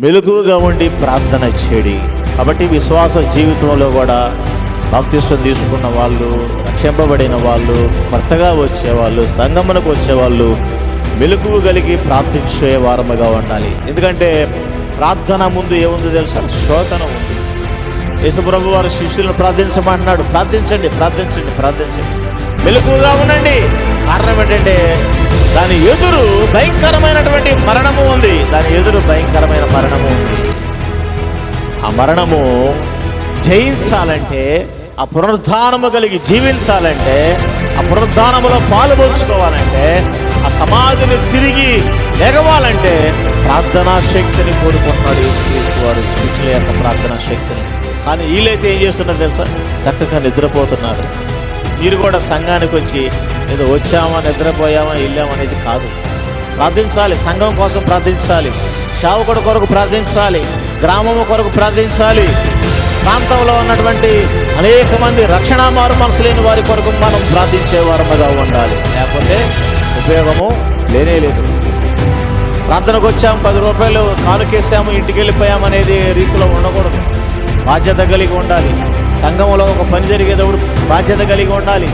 మెలకువగా ఉండి ప్రార్థన చేయడి కాబట్టి విశ్వాస జీవితంలో కూడా బాప్తిస్వం తీసుకున్న వాళ్ళు రక్షింపబడిన వాళ్ళు భర్తగా వచ్చేవాళ్ళు సంగమనకు వచ్చేవాళ్ళు మెలకువ కలిగి ప్రార్థించే వారముగా ఉండాలి. ఎందుకంటే ప్రార్థన ముందు ఏముందో తెలుసా? శోధన ఉంది. యేసుప్రభు వారు శిష్యులను ప్రార్థించమంటున్నాడు ప్రార్థించండి ప్రార్థించండి ప్రార్థించండి. మెలకువగా ఉండండి. భయంకరమైనటువంటి మరణము ఉంది. దాని ఎదురు భయంకరమైన మరణము ఉంది. ఆ మరణము జయించాలంటే ఆ పునరుద్ధానము కలిగి జీవించాలంటే ఆ పునరుద్ధానములో పాలు పంచుకోవాలంటే ఆ సమాధిని తిరిగి ఎగవాలంటే ప్రార్థనా శక్తిని కోరుకుంటున్నాడు యేసుక్రీస్తు వారు. శిష్యుల యొక్క ప్రార్థనా శక్తిని. కానీ వీళ్ళైతే ఏం చేస్తున్నారు తెలుసా? చక్కగా నిద్రపోతున్నారు. మీరు కూడా సంఘానికి వచ్చి ఏదో వచ్చామా నిద్రపోయామా వెళ్ళామనేది కాదు. ప్రార్థించాలి సంఘం కోసం ప్రార్థించాలి సేవకుడు కొరకు ప్రార్థించాలి గ్రామము కొరకు ప్రార్థించాలి. ప్రాంతంలో ఉన్నటువంటి అనేక మంది రక్షణ మారు మనసు లేని వారి కొరకు మనం ప్రార్థించే వారముగా ఉండాలి. లేకపోతే ఉపయోగము లేనే లేదు. ప్రార్థనకు వచ్చాము పది రూపాయలు కానుకేసాము ఇంటికి వెళ్ళిపోయాము అనేది రీతిలో ఉండకూడదు. బాధ్యత కలిగి ఉండాలి. సంఘంలో ఒక పని జరిగేటప్పుడు బాధ్యత కలిగి ఉండాలి.